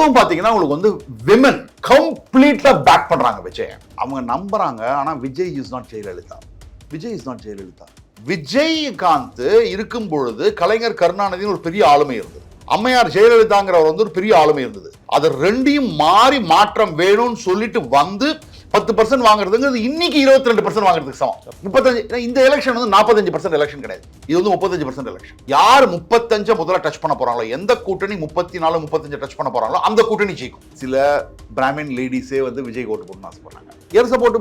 அதுவும் பார்த்தீங்கன்னா உங்களுக்கு வந்து விமன் கம்ப்ளீட்டாக பேக் பண்ணுறாங்க விஜய். அவங்க நம்புறாங்க ஆனால் Vijay is not Jayalalithaa. Vijay is not Jayalalithaa. Vijayakanth இருக்கும் பொழுது கலைஞர் கருணாநிதினு ஒரு பெரிய ஆளுமை இருந்தது. அம்மையார் ஜெயலலிதாங்கிறவர் வந்து ஒரு பெரிய ஆளுமை இருந்தது. அது ரெண்டையும் மாறி மாற்றம் வேணும்னு சொல்லிட்டு வந்து பத்து பர்சன்ட் வாங்குறதுங்கிறது இன்னைக்கு இருபத்தி ரெண்டு பர்சன்ட் வாங்குறதுக்கு சமம். முப்பத்தஞ்சு இந்த எலெக்ஷன் வந்து நாற்பத்தஞ்சு பர்சன்ட் எலெக்ஷன் கிடையாது. இது வந்து முப்பத்தஞ்சு பர்சன்ட் எலெக்ஷன் யார் முப்பத்தஞ்சு முதல்ல டச் பண்ண போறாங்களோ எந்த கூட்டணி முப்பத்தி நாலு முப்பத்தஞ்சு டச் பண்ண போறாங்களோ அந்த கூட்டணி ஜெயிக்கும். சில பிராமின் லேடிஸே வந்து விஜய் ஓட்டு போடணும்னு ஆசைப்படுறாங்க. எர்ச போட்டு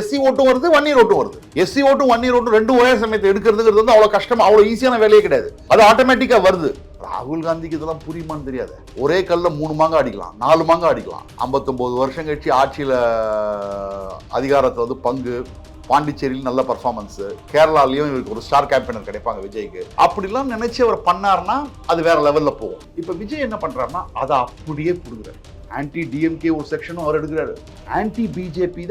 எஸ்சி ஓட்டும் வருது ஒன் இயர் ஓட்டும் வருது. எஸ்சி ஓட்டும் ஒன் இயர் ஓட்டும் ரெண்டு ஒரே சமயத்தை எடுக்கிறதுங்கிறது வந்து அவ்வளோ கஷ்டம் அவ்வளோ ஈஸியான வேலையே கிடையாது. அது ஆட்டோமேட்டிக்காக வருது. ராகுல் காந்திக்கு இதெல்லாம் புரியுமான்னு தெரியாது. ஒரே கல்ல மூணு மாங்க அடிக்கலாம் நாலு மாங்க அடிக்கலாம். 59 வருஷம் கழிச்சு ஆட்சியில் அதிகாரத்தை வந்து பங்கு பாண்டிச்சேரியில் நல்ல பர்ஃபார்மன்ஸு கேரளாலையும் இவருக்கு ஒரு ஸ்டார் கேம்பெயினர் கிடைப்பாங்க விஜய்க்கு. அப்படிலாம் நினைச்சு அவர் பண்ணாருன்னா அது வேற லெவலில் போகும். இப்போ விஜய் என்ன பண்ணுறாருன்னா அதை அப்படியே கொடுக்குறாரு. ஆன்டி டிஎம்கே ஒரு செக்ஷனும் அவர் எடுக்கிறாரு. ஆன்டி பிஜேபி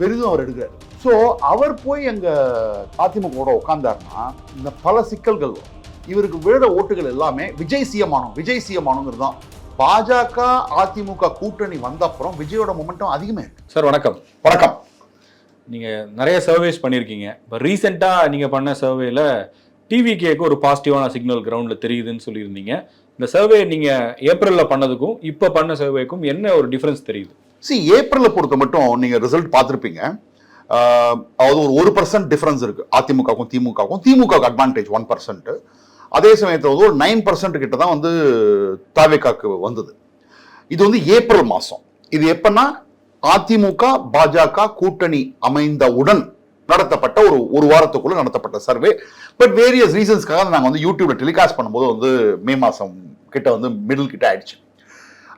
பெரிதும் அவர் எடுக்கிறாரு. ஸோ அவர் போய் எங்கள் அதிமுக உட்காந்தாருன்னா இந்த பல சிக்கல்கள் வரும். இவருக்கு விழுற ஓட்டுகள் எல்லாமே விஜய் சிஎமானம் விஜய் சிஎமானங்கிறது தான். பாஜக அதிமுக கூட்டணி வந்த அப்புறம் விஜயோட மொமெண்டம் அதிகமே இருக்கு. சார் வணக்கம். வணக்கம். நீங்க நிறைய சர்வேஸ் பண்ணியிருக்கீங்க. இப்போ ரீசெண்டாக நீங்க பண்ண சர்வேல டிவிகேக்கு ஒரு பாசிட்டிவான சிக்னல் கிரவுண்ட்ல தெரியுதுன்னு சொல்லியிருந்தீங்க. இந்த சர்வே நீங்க ஏப்ரல்ல பண்ணதுக்கும் இப்போ பண்ண சர்வேக்கும் என்ன ஒரு டிஃபரன்ஸ் தெரியுது? சி ஏப்ரலை பொறுத்த மட்டும் நீங்க ரிசல்ட் பார்த்துருப்பீங்க. அதாவது ஒரு ஒரு பர்சன்ட் டிஃபரன்ஸ் இருக்கு. அதிமுகவுக்கும் திமுகவுக்கும் திமுகவுக்கு அட்வான்டேஜ் ஒன் பர்சன்ட் அதே சமயத்தில் வந்து ஒரு நைன் பர்சன்ட் கிட்ட தான் வந்து தாவேக்காக்கு வந்தது. இது வந்து ஏப்ரல் மாதம் இது எப்பன்னா அதிமுக பாஜக கூட்டணி அமைந்தவுடன் நடத்தப்பட்ட ஒரு ஒரு வாரத்துக்குள்ள நடத்தப்பட்ட சர்வே. பட் வேரியஸ் ரீசன்ஸ்க்காக நாங்கள் வந்து யூடியூப்ல டெலிகாஸ்ட் பண்ணும்போது வந்து மே மாதம் கிட்ட வந்து மிடில் கிட்ட ஆயிடுச்சு.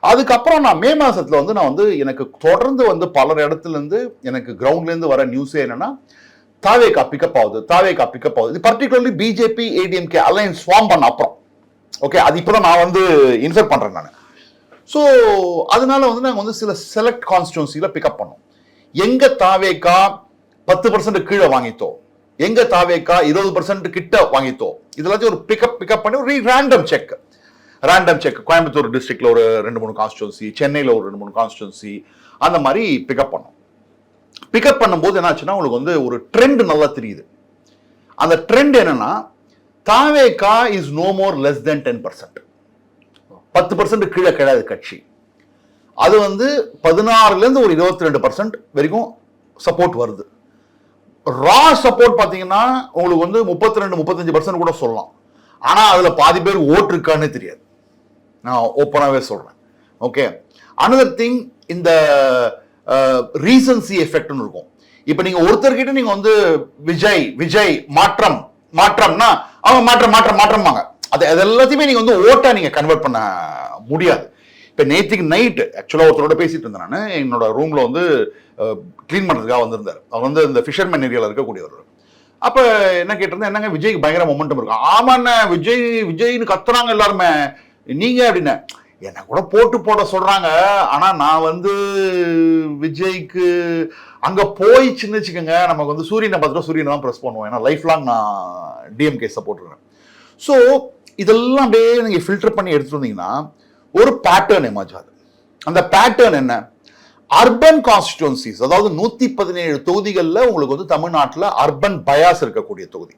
அதுக்கப்புறம் நான் மே மாதத்தில் வந்து நான் வந்து எனக்கு தொடர்ந்து வந்து பலர் இடத்துல இருந்து எனக்கு கிரவுண்ட்லேருந்து வர நியூஸே என்னன்னா தாவேகா பிக்கப் ஆகுது தாவேகா பிக்கப் ஆகுது. இது particularly BJP ADMK alliance form பண்ண அப்புறம். ஓகே அது இப்போ நான் வந்து இன்ஃபர் பண்ணுறேன் நான். ஸோ அதனால வந்து நாங்கள் வந்து சில செலக்ட் கான்ஸ்டியூன்சியில் பிக்கப் பண்ணோம். எங்கே தாவேக்கா பத்து பர்சன்ட் கீழே வாங்கித்தோம் எங்கே தாவேக்கா இருபது பர்சன்ட் கிட்ட வாங்கித்தோம் இதெல்லாத்தையும் ஒரு பிக்கப் பிக்கப் பண்ணி ஒரு random check random check Coimbatore டிஸ்ட்ரிக்டில் ஒரு ரெண்டு மூணு கான்ஸ்டியூன்சி சென்னையில் ஒரு ரெண்டு மூணு கான்ஸ்டியூன்சி அந்த மாதிரி பிக்கப் பண்ணோம். பிக்கப் பண்ணும்போது என்னாச்சுன்னா உங்களுக்கு வந்து ஒரு ட்ரெண்ட் நல்லா தெரியுது. அந்த ட்ரெண்ட் என்னன்னா Thaveka is no more less than ten percent பத்து பர்சன்ட் கீழே கிடையாது கட்சி. அது வந்து பதினாறுலேருந்து ஒரு இருபத்தி ரெண்டு பர்சன்ட் வரைக்கும் சப்போர்ட் வருது. ரா சப்போர்ட் பார்த்தீங்கன்னா உங்களுக்கு வந்து முப்பத்தி ரெண்டு முப்பத்தஞ்சு பர்சன்ட் கூட சொல்லலாம். ஆனால் அதில் பாதி பேர் ஓட்டு இருக்கான்னு தெரியாது. நான் ஓப்பனாகவே சொல்கிறேன் ஓகே அனதர் திங் இந்த ரீசன்சி எஃபெக்ட்னு இருக்கும். இப்போ நீங்கள் ஒருத்தர்கிட்ட நீங்கள் வந்து விஜய் விஜய் மாற்றம் மாற்றம்னா அவங்க மாற்றம் மாற்றம் மாற்றம்பாங்க. அது அது எல்லாத்தையுமே நீங்கள் வந்து ஓட்டாக நீங்கள் கன்வெர்ட் பண்ண முடியாது. இப்போ நேற்றுக்கு நைட்டு ஆக்சுவலாக ஒருத்தரோட பேசிட்டு இருந்தேன் நான். என்னோட ரூமில் வந்து க்ளீன் பண்ணுறதுக்காக வந்திருந்தார். அவர் வந்து இந்த ஃபிஷர்மேன் ஏரியாவில் இருக்கக்கூடியவர். அப்போ என்ன கேட்டிருந்தேன் என்னங்க விஜய்க்கு பயங்கர மொமெண்டம் இருக்கும் ஆமாண்ண விஜய் விஜய்னு கத்துறாங்க எல்லாருமே. நீங்கள் அப்படின்னா என்ன கூட போட்டு போட சொல்கிறாங்க ஆனால் நான் வந்து விஜய்க்கு அங்கே போயிடுச்சுன்னு வச்சுக்கோங்க நமக்கு வந்து சூரியனை பார்த்துட்டு சூரியனை தான் ப்ரெஸ் பண்ணுவோம். ஏன்னா லைஃப் லாங் நான் டிஎம்கே சப்போர்ட்டுறேன் ஸோ இதெல்லாம் அப்படியே நீங்கள் ஃபில்டர் பண்ணி எடுத்துருந்தீங்கன்னா ஒரு பேட்டர்ன் எமர்ஜ் ஆகுது. அந்த பேட்டர்ன் என்ன? அர்பன் கான்ஸ்டிடுவன்சிஸ் அதாவது நூற்றி பதினேழு தொகுதிகளில் உங்களுக்கு வந்து தமிழ்நாட்டில் அர்பன் பயாஸ் இருக்கக்கூடிய தொகுதி.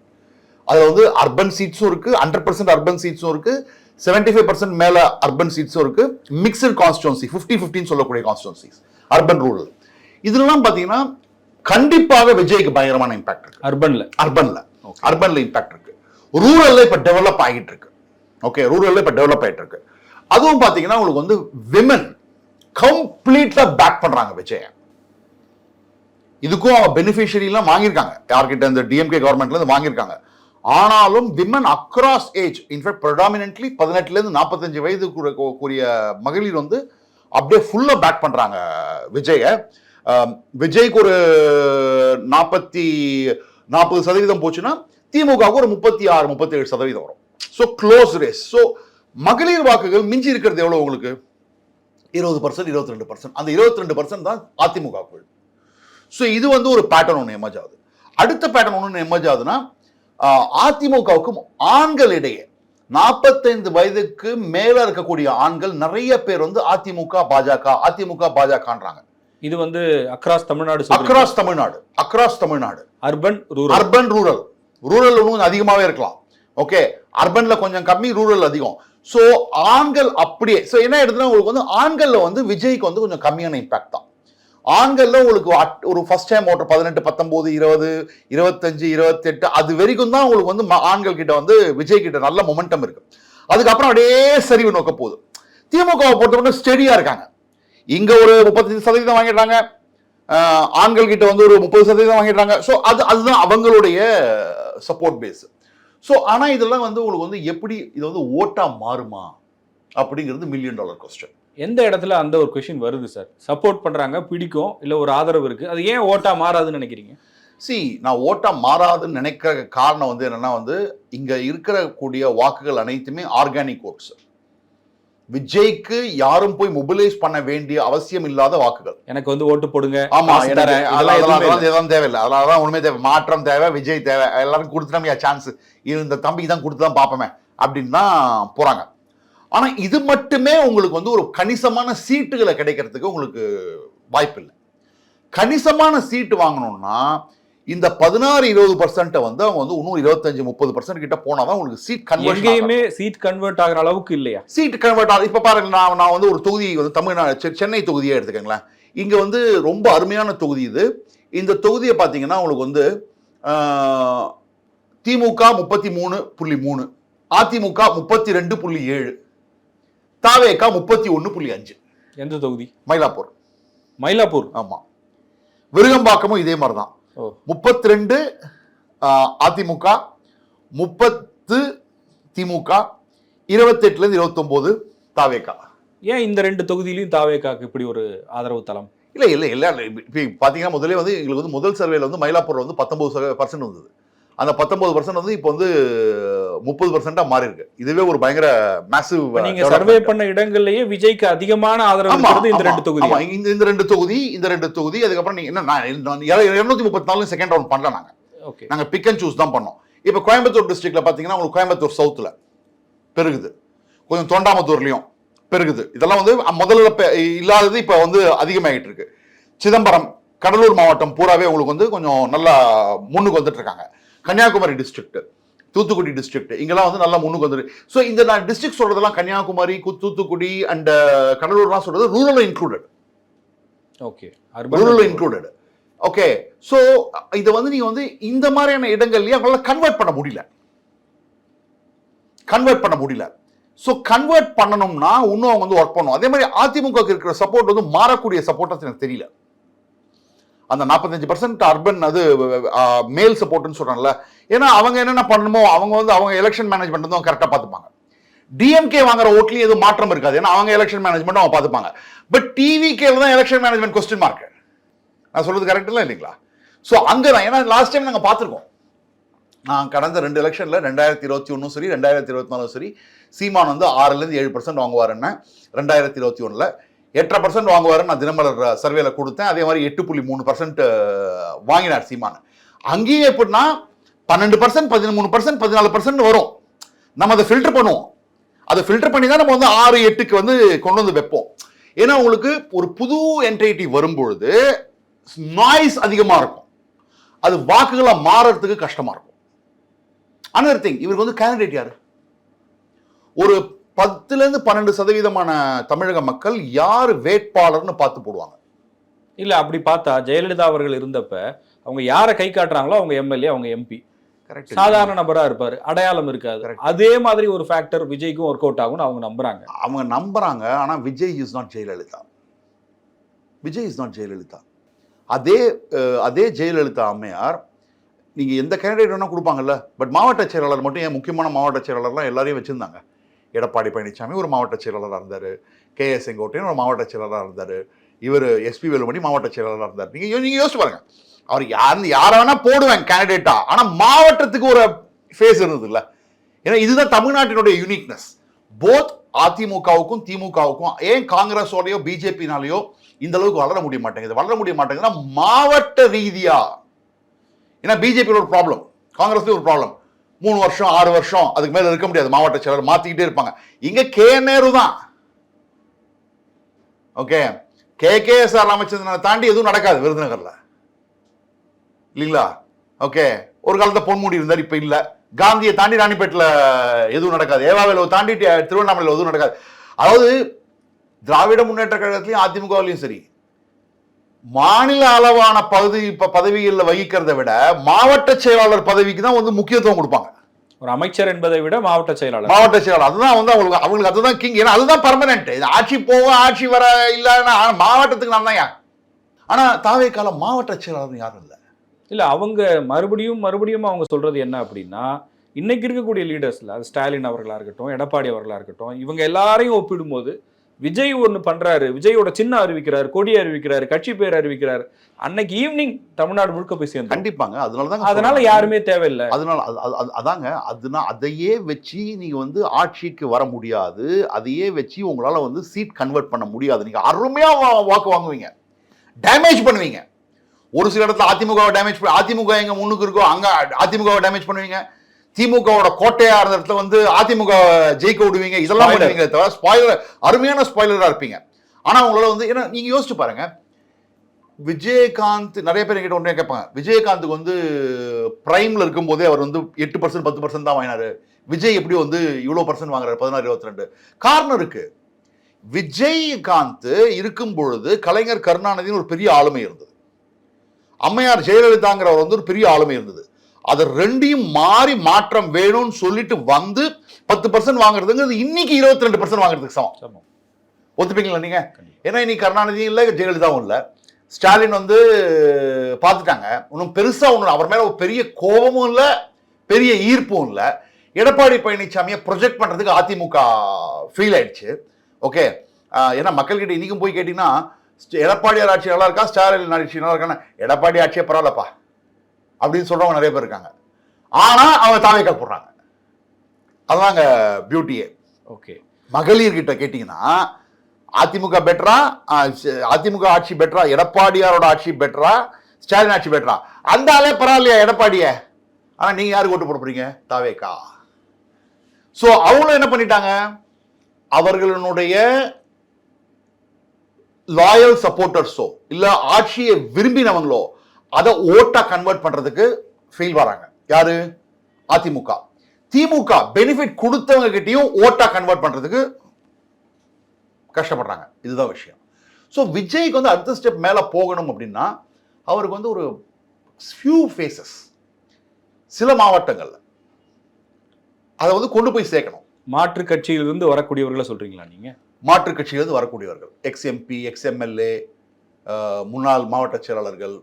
அதில் வந்து அர்பன் சீட்ஸும் இருக்குது ஹண்ட்ரட் பர்சன்ட் அர்பன் சீட்ஸும் இருக்குது செவன்டி ஃபைவ் பர்சன்ட் மேல அர்பன் சீட்ஸும் இருக்கு. மிக்சட் கான்ஸ்டுவன்சி ஃபிஃப்டி ஃபிஃப்டின்னு சொல்லக்கூடிய கான்ஸ்டுவன்சிஸ் அர்பன் ரூரல் இதுலலாம் பாத்தீங்கன்னா கண்டிப்பாக விஜய்க்கு பயங்கரமான இம்பாக்ட் இருக்கு. அர்பன்ல அர்பன்ல அர்பன்ல இம்பாக்ட் இருக்கு. ரூரல்ல இப்ப டெவலப் ஆகிட்டு இருக்கு. ஓகே ரூரல்ல இப்ப டெவலப் ஆகிட்டு இருக்கு. அதுவும் பாத்தீங்கன்னா உங்களுக்கு வந்து விமன் கம்ப்ளீட்டா பேக் பண்றாங்க விஜய. இதுக்கும் அவங்க பெனிஃபிஷரிலாம் வாங்கியிருக்காங்க. யார்கிட்ட இந்த டிஎம்கே கவர்மெண்ட்ல இருந்து வாங்கியிருக்காங்க. ஆனாலும் women across age in fact predominantly பதினெட்டுலேருந்து நாற்பத்தஞ்சு வயது கூடிய மகளிர் வந்து அப்படியே ஃபுல்லாக பேக் பண்ணுறாங்க விஜயை. விஜய்க்கு ஒரு நாற்பத்தி நாற்பது சதவீதம் போச்சுன்னா திமுகவுக்கு ஒரு முப்பத்தி ஆறு முப்பத்தி ஏழு சதவீதம் வரும். ஸோ க்ளோஸ் ரேஸ் ஸோ மகளிர் வாக்குகள் மிஞ்சி இருக்கிறது எவ்வளோ உங்களுக்கு? இருபது பர்சன்ட் இருபத்தி ரெண்டு பர்சன்ட் அந்த இருபத்தி ரெண்டு பர்சன்ட் தான் அதிமுக ஸோ இது வந்து ஒரு பேட்டர்ன் ஒன்று எமர்ஜ் ஆகுது. அடுத்த பேட்டர்ன் ஒன்று எமர்ஜ் ஆகுதுன்னா அதிமுகவுக்கும் ஆண்களிடையே நாற்பத்தைந்து வயதுக்கு மேல இருக்கக்கூடிய ஆண்கள் நிறைய பேர் வந்து அதிமுக பாஜக அதிமுக பாஜகன்றாங்க. இது வந்து across Tamil Nadu. Across Tamil Nadu across Tamil Nadu. Urban rural urban rural rural இன்னும் அதிகமாவே இருக்கலாம். ஓகே அர்பன்ல கொஞ்சம் கம்மி ரூரல் அதிகம். ஸோ ஆண்கள் அப்படியே ஸோ என்ன எடுத்துனா உங்களுக்கு வந்து ஆண்கள்ல வந்து விஜய்க்கு வந்து கொஞ்சம் கம்மியான இம்பாக்ட் தான். ஆண்கள்ல உங்களுக்கு ஒரு ஃபர்ஸ்ட் டைம் ஓட்டர் பதினெட்டு பத்தொம்போது இருபது இருபத்தஞ்சு இருபத்தெட்டு அது வரைக்கும் தான் உங்களுக்கு வந்து ம- ஆண்கள் கிட்ட வந்து விஜய் கிட்ட நல்ல மொமெண்டம் இருக்கு. அதுக்கப்புறம் அப்படியே சரிவு நோக்க போகுது. திமுகவை பொறுத்தவரை ஸ்டெடியா இருக்காங்க. இங்க ஒரு முப்பத்தஞ்சு சதவீதம் வாங்கிடுறாங்க. ஆண்கள் கிட்ட வந்து ஒரு முப்பது சதவீதம் வாங்கிடுறாங்க. ஸோ அது அதுதான் அவங்களுடைய சப்போர்ட் பேஸ் ஸோ ஆனால் இதெல்லாம் வந்து உங்களுக்கு வந்து எப்படி இது வந்து ஓட்டா மாறுமா அப்படிங்கிறது மில்லியன் டாலர் கொஸ்டின் எந்த இடத்துல அந்த ஒரு கொஷின் வருது சார் சப்போர்ட் பண்றாங்க பிடிக்கும் இல்ல ஒரு ஆதரவு இருக்கு. அது ஏன் ஓட்டா மாறாதுன்னு நினைக்கிறீங்க? சி நான் ஓட்டா மாறாதுன்னு நினைக்கிற காரணம் வந்து என்னன்னா வந்து இங்க இருக்கிற கூடிய வாக்குகள் அனைத்துமே ஆர்கானிக் ஓட்ஸ் விஜய்க்கு யாரும் போய் மொபிலைஸ் பண்ண வேண்டிய அவசியம் இல்லாத வாக்குகள். எனக்கு வந்து ஓட்டு போடுங்க ஆமா அதெல்லாம் எதுவுமே தேவையில்லை. அதெல்லாம் தான் உண்மையே தேவை. மாற்றம் தேவை விஜய் தேவை. எல்லாரும் கொடுத்துட்டோம்யா சான்ஸ் இந்த தம்பிக்கு தான் கொடுத்து தான் பார்ப்போமே அப்படின்னு தான் போறாங்க. ஆனா இது மட்டுமே உங்களுக்கு வந்து ஒரு கணிசமான சீட்டுகளை கிடைக்கிறதுக்கு உங்களுக்கு வாய்ப்பு இல்லை கணிசமான சீட்டு வாங்கணும்னா இந்த பதினாறு இருபது பர்சன்ட்டை வந்து அவங்க வந்து இன்னும் இருபத்தஞ்சு முப்பது பர்சன்ட் கிட்ட போனாதான் உங்களுக்கு சீட் கன்வர்ஷன் எங்கேயுமே சீட் கன்வெர்ட் ஆகுற அளவுக்கு இல்லையா? சீட் கன்வெர்ட் ஆகுது இப்போ பாருங்க நான் நான் வந்து ஒரு தொகுதி வந்து தமிழ்நாடு சென்னை தொகுதியே எடுத்துக்கங்களேன். இங்க வந்து ரொம்ப அருமையான தொகுதி இது. இந்த தொகுதியை பார்த்தீங்கன்னா உங்களுக்கு வந்து திமுக முப்பத்தி மூணு புள்ளி மூணு அதிமுக முப்பத்தி ரெண்டு புள்ளி ஏழு. தாவேகா முப்பத்தி ஒன்று புள்ளி அஞ்சு. எந்த தொகுதி? மயிலாப்பூர். மயிலாப்பூர்? ஆமா. விருகம்பாக்கமும் இதே மாதிரி தான் முப்பத்தி ரெண்டு அதிமுக முப்பத்து திமுக இருபத்தெட்டுலேருந்து இருபத்தொம்போது தாவேகா. ஏன் இந்த ரெண்டு தொகுதியிலையும் தாவேக்காக்கு இப்படி ஒரு ஆதரவு தளம்? இல்லை இல்லை இல்லை இப்போ பார்த்தீங்கன்னா முதல்ல வந்து எங்களுக்கு வந்து முதல் சர்வேல வந்து மயிலாப்பூர் வந்து பத்தொம்பது பர்சன்ட் வந்தது. அந்த பத்தொன்பது பர்சன்ட் வந்து இப்போ வந்து முப்பது பர்சன்ட்டாக மாறி இருக்கு இதுவே ஒரு பயங்கர மேசிவ் நீங்க சர்வே பண்ண இடங்கள்லயே விஜய்க்கு அதிகமான ஆதரவு இந்த ரெண்டு தொகுதி இந்த இந்த ரெண்டு தொகுதி இந்த ரெண்டு தொகுதி அதுக்கப்புறம் நீங்க என்ன நான் இருநூத்தி முப்பத்தி நாலு செகண்ட் ரவுண்ட் பண்ணல நாங்க. ஓகே. நாங்க பிக் அண்ட் சூஸ் தான் பண்ணோம். இப்போ கோயம்புத்தூர் டிஸ்ட்ரிக்ட்ல பாத்தீங்கன்னா உங்களுக்கு கோயம்புத்தூர் சவுத்துல பெருகுது. கொஞ்சம் தொண்டாமுத்தூர்லயும் பெருகுது. இதெல்லாம் வந்து முதல்ல இல்லாதது இப்போ வந்து அதிகமாகிட்டு இருக்கு சிதம்பரம் கடலூர் மாவட்டம் பூராவே உங்களுக்கு வந்து கொஞ்சம் நல்லா முன்னுக்கு வந்துட்டு இருக்காங்க கன்னியாகுமரி டிஸ்ட்ரிக்ட் தூத்துக்குடி டிஸ்ட்ரிக்ட் இங்கெல்லாம் வந்து நல்லா முன்னுக்கு வந்துருக்கு ஸோ இந்த நான் டிஸ்ட்ரிக்ட் சொல்றதெல்லாம் கன்னியாகுமரி தூத்துக்குடி அண்ட் கடலூர்லாம் சொல்றது rural included okay rural included okay so இதை வந்து நீங்க வந்து இந்த மாதிரியான இடங்கள்லயே அவங்களால கன்வெர்ட் பண்ண முடியல. கன்வெர்ட் பண்ண முடியல. ஸோ கன்வெர்ட் பண்ணணும்னா இன்னும் அவங்க வந்து ஒர்க் பண்ணணும். அதே மாதிரி அதிமுக க்கு இருக்கிற சப்போர்ட் வந்து மாறக்கூடிய சப்போர்ட் எனக்கு தெரியல. அந்த நாற்பத்தஞ்சு பர்சன்ட் அர்பன் அது மேல் சப்போர்ட்னு சொல்கிறாங்கல்ல ஏன்னா அவங்க என்னென்ன பண்ணணுமோ அவங்க வந்து அவங்க எலெக்ஷன் மேனேஜ்மெண்ட் வந்து கரெக்டாக பார்த்துப்பாங்க. டிஎம்கே வாங்குற ஓட்லையும் எதுவும் மாற்றம் இருக்காது. ஏன்னா அவங்க எலெக்ஷன் மேனேஜ்மெண்ட் அவங்க பார்த்துப்பாங்க. பட் டிவிகேல தான் எலெக்ஷன் மேனேஜ்மெண்ட் கொஸ்டின் மார்க் நான் சொல்றது கரெக்ட் இல்லை இல்லைங்களா? ஸோ அங்கே தான் ஏன்னா லாஸ்ட் டைம் நாங்கள் பார்த்துருக்கோம். நான் கடந்த ரெண்டு எலெக்ஷனில் ரெண்டாயிரத்தி இருபத்தி ஒன்றும் சரி ரெண்டாயிரத்தி இருபத்தி நாலும் சரி சீமான் வந்து ஆறுலேருந்து ஏழு பர்சன்ட் வாங்குவாருன்னு ரெண்டாயிரத்தி இருபத்தி ஒன்றில் எட்டரை பர்சன்ட் வாங்குவாருன்னு நான் தினமலர் சர்வேல கொடுத்தேன். அதே மாதிரி எட்டு புள்ளி மூணு பர்சன்ட் வாங்கினார் சீமான். அங்கேயும் எப்படின்னா பன்னெண்டு பர்சன்ட் பதிமூணு பர்சன்ட் பதினாலு பர்சன்ட் வரும். நம்ம அதை ஃபில்டர் பண்ணுவோம். அதை ஃபில்டர் பண்ணி தான் நம்ம வந்து ஆறு எட்டுக்கு வந்து கொண்டு வந்து வைப்போம். ஏன்னா உங்களுக்கு ஒரு புது என்டைட்டி வரும்பொழுது நாய்ஸ் அதிகமாக இருக்கும். அது வாக்குகளை மாறுறதுக்கு கஷ்டமாக இருக்கும். அனதர் திங் இவருக்கு வந்து கேண்டிடேட் யார்? ஒரு பத்துல இருந்து பன்னெண்டு சதவீதமான தமிழக மக்கள் யார் வேட்பாளர்னு பார்த்து போடுவாங்க. இல்ல அப்படி பார்த்தா ஜெயலலிதா அவர்கள் இருந்தப்ப அவங்க யாரை கை காட்டுறாங்களோ அவங்க எம்எல்ஏ அவங்க எம்பி. கரெக்ட் சாதாரண நபரா இருப்பாரு அடையாளம் இருக்காது. Correct. அதே மாதிரி ஒரு ஃபேக்டர் விஜய்க்கும் ஒர்க் அவுட் ஆகும்னு அவங்க நம்புறாங்க. அவங்க நம்புறாங்க ஆனா Vijay is not Jayalalithaa. Vijay is not Jayalalithaa. அதே அதே ஜெயலலிதா அம்மையார் நீங்க எந்த கேண்டிடேட் வேணா கொடுப்பாங்கல்ல பட் மாவட்ட செயலாளர் மட்டும் ஏன் முக்கியமான மாவட்ட செயலாளர்லாம் எல்லாரையும் வச்சிருந்தாங்க? எடப்பாடி பழனிசாமி ஒரு மாவட்ட செயலாளராக இருந்தார். கே எஸ் செங்கோட்டையன் ஒரு மாவட்ட செயலாளராக இருந்தார். இவர் எஸ்பி வேலுமணி மாவட்ட செயலாளராக இருந்தார். நீங்கள் நீங்கள் யோசிச்சு பாருங்கள் அவர் யார் யாரை வேணால் போடுவேன் கேண்டிடேட்டாக ஆனால் மாவட்டத்துக்கு ஒரு ஃபேஸ் இருந்தது இல்லை ஏன்னா இதுதான் தமிழ்நாட்டினுடைய யூனிக்னஸ் போத் அதிமுகவுக்கும் திமுகவுக்கும் ஏன் காங்கிரஸோடையோ பிஜேபினாலேயோ இந்த அளவுக்கு வளர முடிய மாட்டேங்குது? வளர முடிய மாட்டேங்குதுன்னா மாவட்ட ரீதியாக ஏன்னா பிஜேபியோட ஒரு ப்ராப்ளம் காங்கிரஸ்லேயும் ஒரு ப்ராப்ளம் மூணு வருஷம் ஆறு வருஷம் அதுக்கு மேலே இருக்க முடியாது. மாவட்ட செயலர் மாற்றிக்கிட்டே இருப்பாங்க. இங்கே கே நேரு தான். Okay K K S R ராமச்சந்திரனை தாண்டி எதுவும் நடக்காது விருதுநகரில். இல்லைங்களா? ஓகே ஒரு காலத்தில் பொன்முடி இருந்தார் இப்போ இல்லை. காந்தியை தாண்டி ராணிப்பேட்டில் எதுவும் நடக்காது. ஏவாவில் தாண்டி திருவண்ணாமலையில் எதுவும் நடக்காது. அதாவது திராவிட முன்னேற்ற கழகத்திலையும் அதிமுகவிலையும் சரி மாநில அளவான பதவி இப்ப பதவிகளில் வகிக்கிறதை விட மாவட்ட செயலாளர் பதவிக்கு தான் வந்து முக்கியத்துவம் கொடுப்பாங்க. ஒரு அமைச்சர் என்பதை விட மாவட்ட செயலாளர். மாவட்ட செயலாளர். அதுதான் வந்து அவங்களுக்கு அவங்களுக்கு அதுதான் கிங் ஏன்னா அதுதான் பர்மனெண்ட் இது ஆட்சி போக ஆட்சி வர இல்லைன்னா மாவட்டத்துக்கு நான் தான் யார்? ஆனா தாவே காலம் மாவட்ட செயலாளர் யாரும் இல்லை. இல்ல அவங்க மறுபடியும் மறுபடியும் அவங்க சொல்றது என்ன அப்படின்னா இன்னைக்கு இருக்கக்கூடிய லீடர்ஸ்ல அது ஸ்டாலின் அவர்களா இருக்கட்டும் எடப்பாடி அவர்களா இருக்கட்டும் இவங்க எல்லாரையும் ஒப்பிடும்போது விஜய் ஒன்று பண்றாரு. விஜயோட சின்ன அறிவிக்கிறார் கொடி அறிவிக்கிறாரு கட்சி பேர் அறிவிக்கிறார். அன்னைக்கு ஈவினிங் தமிழ்நாடு முழுக்க போய் சேர்ந்து கண்டிப்பாங்க. அதனால தான் அதனால யாருமே தேவையில்லை. அதனால அது- அது- அது- அதாங்க. அதுனா அதையே வச்சு நீங்க வந்து ஆட்சிக்கு வர முடியாது. அதையே வச்சு உங்களால வந்து சீட் கன்வெர்ட் பண்ண முடியாது. நீங்க அருமையா வா- வாக்கு வாங்குவீங்க. டேமேஜ் பண்ணுவீங்க. ஒரு சில இடத்துல அதிமுகவை டேமேஜ் அதிமுக எங்க முன்னுக்கு இருக்கோ அங்க அதிமுகவை டேமேஜ் பண்ணுவீங்க. திமுகவோட கோட்டையா இருந்த இடத்துல வந்து அதிமுக ஜெயிக்க விடுவீங்க இதெல்லாம். பண்ணுவீங்க தவிர ஸ்பாயிலர் அருமையான ஸ்பாயிலரா இருப்பீங்க. ஆனா உங்களால வந்து ஏன்னா நீங்க யோசிச்சு பாருங்க. விஜயகாந்த் நிறைய பேர் என்கிட்ட ஒன்றே கேட்பாங்க. விஜயகாந்துக்கு வந்து பிரைம்ல இருக்கும்போதே அவர் வந்து எட்டு பர்சன்ட் பத்து பர்சன்ட் தான் வாங்கினாரு. விஜய் எப்படி வந்து இவ்வளோ பர்சன்ட் வாங்குறாரு? பதினாறு இருபத்தி ரெண்டு காரணம் இருக்கு. விஜயகாந்த் இருக்கும் பொழுது கலைஞர் கருணாநிதினு ஒரு பெரிய ஆளுமை இருந்தது. அம்மையார் ஜெயலலிதாங்கிறவர் வந்து ஒரு பெரிய ஆளுமை இருந்தது. அது ரெண்டையும் மாறி மாற்றம் வேணும்னு சொல்லிட்டு வந்து பத்து பர்சன்ட் வாங்குறதுங்கிறது இன்னைக்கு இருபத்தி ரெண்டு பர்சன்ட் வாங்குறதுக்கு சமம். ஒத்துப்பீங்களா நீங்க? ஏன்னா இன்னைக்கு கருணாநிதியும் இல்லை ஜெயலலிதாவும் இல்லை. ஸ்டாலின் வந்து பார்த்துட்டாங்க. ஒன்றும் பெருசா ஒன்றும் அவர் மேல ஒரு பெரிய கோபமும் இல்லை பெரிய ஈர்ப்பும் இல்லை. எடப்பாடி பழனிசாமியை ப்ரொஜெக்ட் பண்றதுக்கு அதிமுக ஃபீல் ஆயிடுச்சு. ஓகே ஏன்னா மக்கள்கிட்ட இன்னைக்கும் போய் கேட்டீங்கன்னா எடப்பாடியார் ஆட்சி நல்லா இருக்கா ஸ்டாலின் ஆட்சி நல்லா இருக்கான்னா எடப்பாடி ஆட்சியே பரவாயில்லப்பா. அப்படின்னு சொல்றவங்க நிறைய பேர் இருக்காங்க. ஆனா அவங்க தாவேக்கா போடுறாங்க. அதுதாங்க பியூட்டியே ஓகே. மகளிர் கிட்ட கேட்டீங்கன்னா அதிமுக பெட்டரா அதிமுக ஆட்சி பெட்டரா எடப்பாடியாரோட ஆட்சி பெட்டரா ஸ்டாலின் ஆட்சி பெட்டரா அந்த ஆளே பரவாயில்லையா எடப்பாடிய? ஆனா நீங்க யாருக்கு ஓட்டு போட போறீங்க? தாவேக்கா. சோ அவங்களும் என்ன பண்ணிட்டாங்க? அவர்களுடைய லாயல் சப்போர்ட்டர்ஸோ இல்ல ஆட்சியை விரும்பினவங்களோ அதை ஓட்டா கன்வெர்ட் பண்றதுக்கு ஃபெயில் வராங்க. யாரு? அதிமுக. திமுக பெனிஃபிட் கொடுத்தவங்க கிட்டயும் ஓட்டா கன்வெர்ட் பண்றதுக்கு கஷ்டப்படுறாங்க. இதுதான் விஷயம். ஸோ விஜய்க்கு வந்து அடுத்த ஸ்டெப் மேலே போகணும் அப்படின்னா அவருக்கு வந்து ஒரு ஃபியூ ஃபேஸஸ் சில மாவட்டங்கள்ல. அதை வந்து கொண்டு போய் சேர்க்கணும். மாற்று கட்சியிலிருந்து வரக்கூடியவர்களை சொல்றீங்களா நீங்க? மாற்றுக் கட்சியிலிருந்து வரக்கூடியவர்கள். எக்ஸ் எம்பி எக்ஸ் எம்எல்ஏ முன்னாள் மாவட்ட செயலாளர்கள்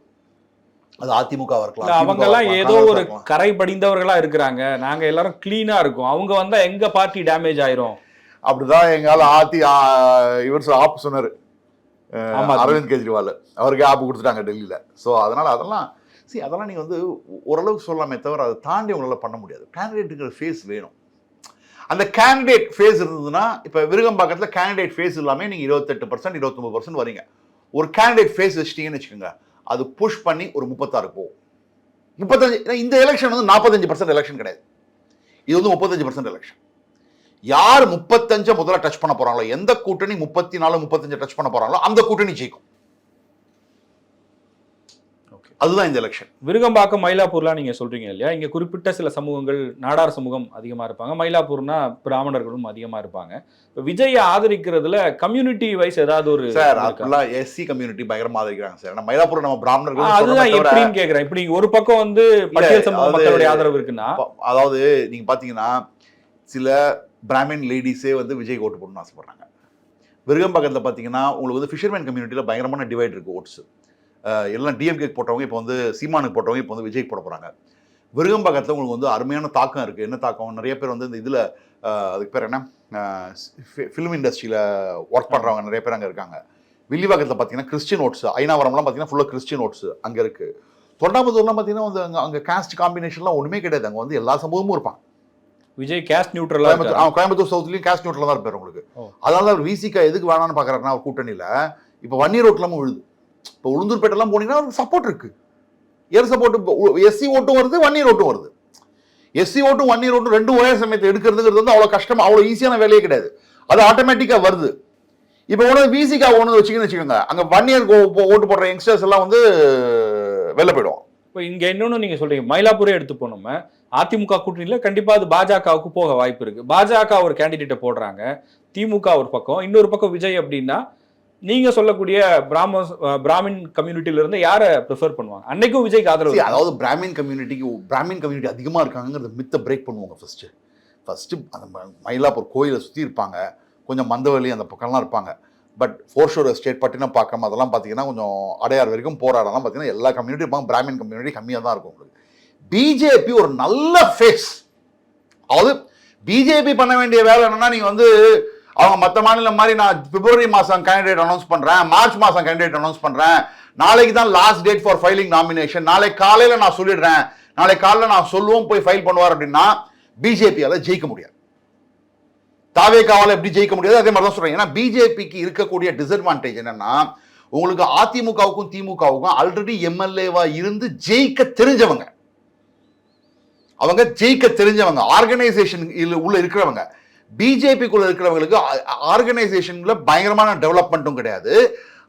அது அதிமுக இல்ல இருக்கலாம் அவங்க திமுக எல்லாம் இருக்கலாம், ஏதோ ஒரு. கரை படிந்தவர்களா இருக்கிறாங்க. நாங்க எல்லாரும் கிளீனா இருக்கோம். அவங்க வந்தா எங்க பார்ட்டி டேமேஜ் ஆயிரும்? அப்படிதான் எங்கால ஆத்தி இவர் சொ- ஆப் சொன்னாரு. அரவிந்த் கெஜ்ரிவால். அவருக்கு ஆப் கொடுத்துட்டாங்க டெல்லியில. ஸோ அதனால அதெல்லாம் see அதெல்லாம் நீங்க வந்து ஓரளவுக்கு சொல்லலாமே தவிர அதை தாண்டி உங்களால பண்ண முடியாது. கேண்டிடேட்டுங்கிற ஃபேஸ் வேணும். அந்த கேண்டிடேட் ஃபேஸ் இருந்ததுன்னா இப்போ விருகம்பாக்கத்தில் கேண்டிடேட் ஃபேஸ் இல்லாமல் நீங்கள் இருபத்தெட்டு பர்சன்ட் இருபத்தொம்பது பர்சன்ட் வரீங்க. ஒரு கேண்டிடேட் ஃபேஸ் வச்சிட்டீங்கன்னு வச்சுக்கோங்க. அது புஷ் பண்ணி ஒரு முப்பத்தாறு போகும் முப்பத்தஞ்சு இந்த எலெக்ஷன் வந்து நாற்பத்தஞ்சு பர்சன்ட் எலெக்ஷன் கிடையாது. இது வந்து முப்பத்தஞ்சு பர்சன்ட் எலெக்ஷன் யார் முப்பத்தஞ்சை முதல்ல டச் பண்ண போறாங்களோ எந்த கூட்டணி முப்பத்தி நாலு முப்பத்தஞ்சு டச் பண்ண போறாங்களோ அந்த கூட்டணி ஜெயிக்கும். அதுதான் இந்த எலெக்ஷன் விருகம்பாக்கம் மயிலாப்பூர்லாம் நீங்க சொல்றீங்க இல்லையா? இங்க குறிப்பிட்ட சில சமூகங்கள் நாடார் சமூகம் அதிகமா இருப்பாங்க. மயிலாப்பூர்னா பிராமணர்களும் அதிகமா இருப்பாங்க. விஜயை ஆதரிக்கிறதுல கம்யூனிட்டி வைஸ் ஏதாவது ஒரு சார்? அப்படிலாம் எஸ்சி கம்யூனிட்டி பயங்கரமா ஆதரிக்கிறாங்க சார். ஏன்னா மயிலாப்பூர் நம்ம பிராமணர்கள் அதுதான் எப்படின்னு கேக்குறேன். இப்படி ஒரு பக்கம் வந்து பட்டியல் சமூக மக்களுடைய ஆதரவு இருக்குன்னா? அதாவது நீங்க பாத்தீங்கன்னா சில பிராமின் லேடிஸே வந்து விஜய் ஓட்டு போடணும்னு ஆசைப்படுறாங்க. விருகம்பாக்கத்தில் பார்த்தீங்கன்னா உங்களுக்கு வந்து ஃபிஷர்மேன் கம்யூனிட்டியில் பயங்கரமான டிவைட் இருக்கு ஓட்ஸ். எல்லாம் டிஎம்கே போட்டவங்க இப்போ வந்து சீமானுக்கு போட்டவங்க இப்போ வந்து விஜய்க்கு போட போறாங்க. விருகம்பாக்கத்தில் உங்களுக்கு வந்து அருமையான தாக்கம் இருக்கு. என்ன தாக்கம்? நிறைய பேர் வந்து இந்த இதுல அதுக்கு பேர் என்ன? ஃபிலிம் இண்டஸ்ட்ரியில் ஒர்க் பண்றவங்க நிறைய பேர் அங்கே இருக்காங்க. வில்லிவாக்கத்தில் பார்த்தீங்கன்னா கிறிஸ்டியன் ஓட்ஸ் ஐநாவரம்லாம் பார்த்தீங்கன்னா ஃபுல்லாக கிறிஸ்டியன் ஓட்ஸ் அங்கே இருக்கு. தொண்டாமுத்தூர்லாம் பார்த்தீங்கன்னா வந்து அங்கே அங்கே காஸ்ட் காம்பினேஷன்லாம் ஒன்றுமே கிடையாது. அங்கே வந்து எல்லா சமூகமும் இருப்பாங்க. விஜய் கேஸ்ட் நியூட்ரலா கோயம்புத்தூர் கோயம்புத்தூர் சவுத்லயும் கேஷ் நியூட்ரல் தான் இருப்பாரு உங்களுக்கு. அதனால அவர் விசிகா எதுக்கு வேணாம்னு பாக்குறாருன்னா அவர் கூட்டணியில இப்போ வன்னி ரோட்லாம விழுது. இப்போ உளுந்தூர்பேட்டெல்லாம் போனீங்கன்னா அவருக்கு சப்போர்ட் இருக்கு. ஏர் சப்போர்ட் எஸ்சி ஓட்டும் வருது வன் இயர் ஓட்டும் வருது. எஸ்சி ஓட்டும் ஒன் இயர் ஓட்டும் ரெண்டு ஒரே சமயத்தை எடுக்கிறதுங்கிறது வந்து அவ்வளோ கஷ்டம் அவ்வளோ ஈஸியான வேலையே கிடையாது. அது ஆட்டோமேட்டிக்காக வருது. இப்போ ஒன்று பிசிகா ஒன்று வச்சுக்கன்னு வச்சுக்கோங்க அங்கே ஒன் இயர் ஓட்டு போடுற யங்ஸ்டர்ஸ் எல்லாம் வந்து வெளில போயிடுவோம் இப்போ இங்கே இன்னொன்னு நீங்க சொல்கிறீங்க மயிலாப்பூரே எடுத்து போனோம் அதிமுக கூட்டணியில கண்டிப்பாக அது பாஜகவுக்கு போக வாய்ப்பு இருக்கு. பாஜக ஒரு கேண்டிடேட்டை போடுறாங்க திமுக ஒரு பக்கம் இன்னொரு பக்கம் விஜய் அப்படின்னா நீங்க சொல்லக்கூடிய பிராம பிராமின் கம்யூனிட்டில இருந்து யாரை ப்ரிஃபர் பண்ணுவாங்க? அன்னைக்கும் விஜய்க்கு ஆதரவு. அதாவது பிராமின் கம்யூனிட்டிக்கு பிராமின் கம்யூனிட்டி அதிகமாக இருக்காங்கிறத மித்த பிரேக் பண்ணுவாங்க ஃபர்ஸ்ட் ஃபர்ஸ்ட் அந்த மயிலாப்பூர் கோயிலை சுற்றி இருப்பாங்க. கொஞ்சம் மந்தவெளி அந்த பக்கம்லாம் இருப்பாங்க. பட் ஃபோர்ஷோர் எஸ்டேட் பட்டினப்பாக்கம் அதெல்லாம் பார்த்தீங்கன்னா கொஞ்சம் அடையார் வரைக்கும் போராடலாம். பார்த்தீங்கன்னா எல்லா கம்யூனிட்டி இருப்பாங்க பிராமின் கம்யூனிட்டி கம்மியாக தான் இருக்கும் உங்களுக்கு. பிஜேபி ஒரு நல்ல ஃபேஸ் அதாவது பிஜேபி பண்ண வேண்டிய வேலை என்னன்னா நீங்கள் வந்து அவங்க மற்ற மாநிலம் மாதிரி நான் பிப்ரவரி மாதம் கேண்டிடேட் அனௌன்ஸ் பண்ணுறேன் மார்ச் மாதம் கேண்டிடேட் அனௌன்ஸ் பண்ணுறேன் நாளைக்கு தான் last date for filing nomination நாளை காலையில் நான் சொல்லிடுறேன். நாளை காலையில் நான் சொல்லுவோம் போய் ஃபைல் பண்ணுவார் அப்படின்னா பிஜேபியால் ஜெயிக்க முடியாது. தாவேக்காவால் எப்படி ஜெயிக்க முடியாது? அதே மாதிரி தான் சொல்கிறேன் ஏன்னா பிஜேபிக்கு இருக்கக்கூடிய டிஸ்அட்வான்டேஜ் என்னன்னா உங்களுக்கு அதிமுகவுக்கும் திமுகவுக்கும் ஆல்ரெடி எம்எல்ஏவாக இருந்து ஜெயிக்க தெரிஞ்சவங்க. அவங்க ஜெயிக்க தெரிஞ்சவங்க. ஆர்கனைசேஷன் உள்ள இருக்கிறவங்க. பிஜேபிக்குள்ள இருக்கிறவங்களுக்கு ஆர்கனைசேஷன்ல பயங்கரமான டெவலப்மெண்ட்டும் கிடையாது.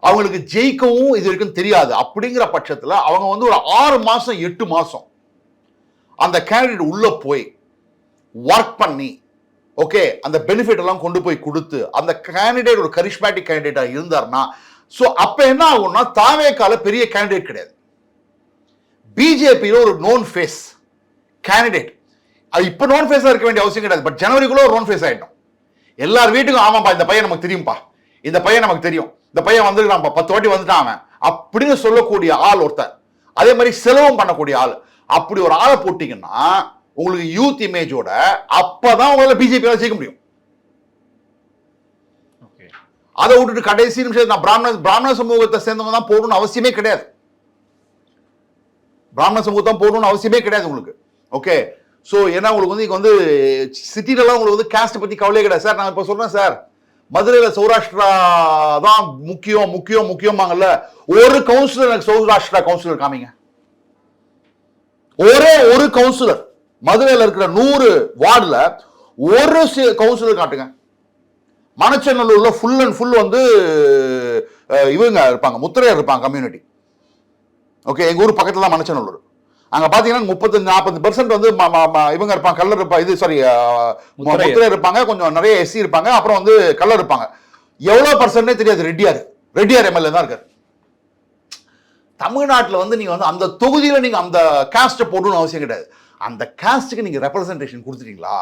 அவங்களுக்கு ஜெயிக்கவும் இது வரைக்கும் தெரியாது. அப்படிங்கிற பட்சத்தில் அவங்க வந்து ஒரு ஆறு மாதம் எட்டு மாதம் அந்த கேண்டிடேட் உள்ளே போய் ஒர்க் பண்ணி ஓகே அந்த பெனிஃபிட் எல்லாம் கொண்டு போய் கொடுத்து அந்த கேண்டிடேட் ஒரு கரிஷ்மேட்டிக் கேண்டிடேட்டாக இருந்தாருன்னா ஸோ அப்போ என்ன ஆகும்னா தாவேக்கால பெரிய கேண்டிடேட் கிடையாது. பிஜேபியில் ஒரு நோன் ஃபேஸ் கேண்டிடேட் அது இப்போ நோன் ஃபேஸாக இருக்க வேண்டிய அவசியம் கிடையாது. பட் ஜனவரிக்குள்ள ஒரு நோன் ஃபேஸ் ஆகிட்டோம் எல்லார் வீட்டுக்கும் ஆமாப்பா இந்த பையன் நமக்கு தெரியும்ப்பா இந்த பையன் நமக்கு தெரியும். இந்த பையன் வந்துருக்கான்ப்பா பத்து வாட்டி வந்துட்டான் அவன். அப்படின்னு சொல்லக்கூடிய ஆள் ஒருத்தன் அதே மாதிரி செலவும் பண்ணக்கூடிய ஆள். அப்படி ஒரு ஆளை போட்டீங்கன்னா உங்களுக்கு யூத் இமேஜோட அப்பதான் உங்களால பிஜேபி ஜெயிக்க முடியும். அதை விட்டுட்டு கடைசி நிமிஷம் நான் பிராமண பிராமண சமூகத்தை சேர்ந்தவங்க தான் போடணும்னு அவசியமே கிடையாது. பிராமண சமூகத்தை தான் போடணும்னு அவசியமே கிடையாது உங்களுக்கு. ஓகே ஸோ ஏன்னா உங்களுக்கு வந்து இங்கே வந்து சிட்டிலலாம் உங்களுக்கு வந்து காஸ்ட் பற்றி கவலையே கிடையாது. சார் நான் இப்போ சொல்கிறேன் சார். மதுரையில் சௌராஷ்டிரா தான் முக்கியம் முக்கியம் முக்கியமாங்கல்ல ஒரு கவுன்சிலர் எனக்கு சௌராஷ்டிரா கவுன்சிலர் காமிங்க. ஒரே ஒரு கவுன்சிலர் மதுரையில் இருக்கிற நூறு வார்டில் ஒரு கவுன்சிலர் காட்டுங்க. மணச்சநல்லூர்ல ஃபுல் அண்ட் ஃபுல் வந்து இவங்க இருப்பாங்க. முத்திரையர் இருப்பாங்க கம்யூனிட்டி ஓகே எங்கள் ஊர் பக்கத்தில் தான் மணச்சநல்லூர். அங்க பாத்தீங்கன்னா முப்பத்தஞ்சு நாற்பது பெர்சென்ட் வந்து இவங்க இருப்பாங்க கல்லர் இருப்பா இது சாரி. முத்திரையர் இருப்பாங்க கொஞ்சம் நிறைய எஸ்சி இருப்பாங்க அப்புறம் வந்து கல்லர் இருப்பாங்க. எவ்வளவு பர்சன்டே தெரியாது ரெட்டியார். ரெட்டியார் எம்எல்ஏ தான் இருக்காரு. தமிழ்நாட்டில் வந்து நீங்க வந்து அந்த தொகுதியில நீங்க அந்த காஸ்ட்டை போடணும்னு அவசியம் கிடையாது. அந்த காஸ்ட்டுக்கு நீங்க ரெப்ரசன்டேஷன் கொடுத்துட்டீங்களா?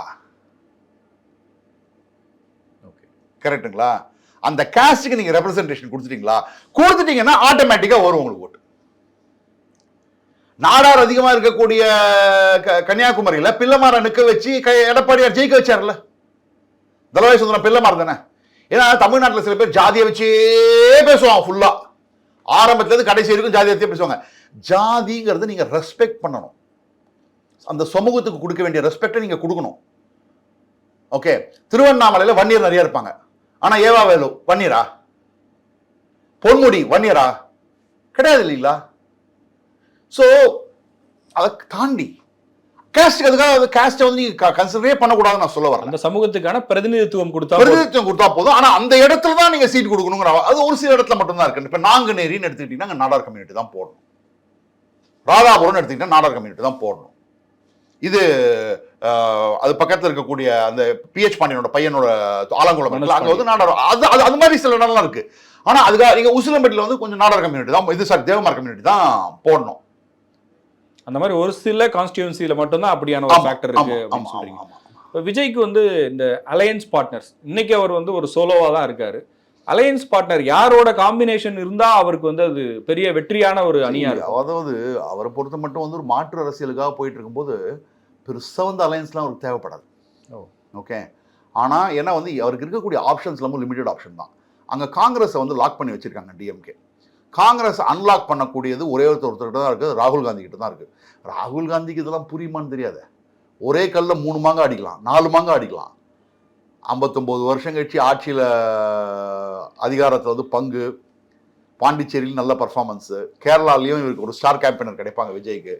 Okay. கரெக்ட்டுங்களா அந்த காஸ்ட்டுக்கு நீங்க ரெப்ரசன்டேஷன் கொடுத்துட்டீங்களா? கொடுத்துட்டீங்கன்னா ஆட்டோமேட்டிக்கா வரும் உங்களுக்கு ஓட்டு. நாடார் அதிகமா இருக்கக்கூடிய க- கன்னியாகுமரியில பிள்ளைமாரை நிக்க வச்சு எடப்பாடியார் ஜெயிக்க வச்சார்ல. தலவாய் சுந்தரம் பிள்ளைமார் தானே? ஏன்னா தமிழ்நாட்டில் சில பேர் ஜாதியை வச்சே பேசுவாங்க ஃபுல்லா ஆரம்பத்துலேருந்து கடைசி வரைக்கும் ஜாதியை வச்சே பேசுவாங்க. ஜாதிங்கிறத நீங்க ரெஸ்பெக்ட் பண்ணணும். அந்த சமூகத்துக்கு கொடுக்க வேண்டிய ரெஸ்பெக்டை நீங்க கொடுக்கணும். ஓகே திருவண்ணாமலையில் வன்னியர் நிறைய இருப்பாங்க. ஆனா ஏவா வேலு வன்னியரா? பொன்முடி வன்னியரா? கிடையாது இல்லைங்களா? ஸோ அதை தாண்டி கேஸ்ட்டுக்கு அதுக்காக கேஸ்ட்டை வந்து நீங்க கன்சிடரே பண்ணக்கூடாதுன்னு நான் சொல்ல வரேன் அந்த சமூகத்துக்கான பிரதிநிதித்துவம் கொடுத்தா. பிரதிநிதித்துவம் கொடுத்தா போதும். ஆனா அந்த இடத்துல தான் நீங்க சீட் கொடுக்கணுங்கிற அது ஒரு சில இடத்துல மட்டும்தான் இருக்கு. இப்ப நாங்குநேரின்னு எடுத்துக்கிட்டீங்கன்னா அங்க நாடார் கம்யூனிட்டி தான் போடணும். ராதாபுரம்னு எடுத்துக்கிட்டா நாடார் கம்யூனிட்டி தான் போடணும். இது அது பக்கத்துல இருக்கக்கூடிய அந்த பிஹெச் பாண்டியனோட பையனோட ஆலங்குளம் அங்க வந்து நாடார் அது அது அது மாதிரி சில இடம்லாம் இருக்கு. ஆனா அதுக்காக நீங்க உசிலம்பட்டியில் வந்து கொஞ்சம் நாடார் கம்யூனிட்டி தான் இது சாரி தேவமார் கம்யூனிட்டி தான் போடணும். அந்த மாதிரி ஒரு சில கான்ஸ்டியூன்சில மட்டும்தான் அப்படியான ஒரு ஃபேக்டர் இருக்கு அப்படின்னு சொல்றீங்க. இப்போ விஜய்க்கு வந்து இந்த அலையன்ஸ் பார்ட்னர்ஸ் இன்னைக்கு அவர் வந்து ஒரு சோலோவா தான் இருக்காரு. அலையன்ஸ் பார்ட்னர் யாரோட காம்பினேஷன் இருந்தா அவருக்கு வந்து அது பெரிய வெற்றியான ஒரு அணியா இருக்கும். அதாவது அவரை பொறுத்த மட்டும் வந்து ஒரு மாற்று அரசியலுக்காக போயிட்டு இருக்கும்போது பெருசா வந்து அலையன்ஸ்லாம் அவருக்கு தேவைப்படாது. ஓகே ஆனா ஏன்னா வந்து அவருக்கு இருக்கக்கூடிய ஆப்ஷன்ஸ் எல்லாமே லிமிடெட் ஆப்ஷன் தான். அங்க காங்கிரஸை வந்து லாக் பண்ணி வச்சிருக்காங்க டிஎம்கே காங்கிரஸ் அன்லாக் பண்ணக்கூடியது ஒரே ஒருத்தர் ஒருத்தர்கிட்ட தான் இருக்குது. ராகுல் காந்தி கிட்ட தான் இருக்குது. ராகுல் காந்திக்கு இதெல்லாம் புரியுமான்னு தெரியாது. ஒரே கல்லில் மூணு மாங்க அடிக்கலாம். நாலு மாங்க அடிக்கலாம். ஐம்பத்தொம்போது வருஷம் கழிச்சு ஆட்சியில் அதிகாரத்தில் வந்து பங்கு பாண்டிச்சேரியில் நல்ல பர்ஃபார்மன்ஸு கேரளாலையும் இவருக்கு ஒரு ஸ்டார் கேம்பெயினர் கிடைப்பாங்க விஜய்க்கு.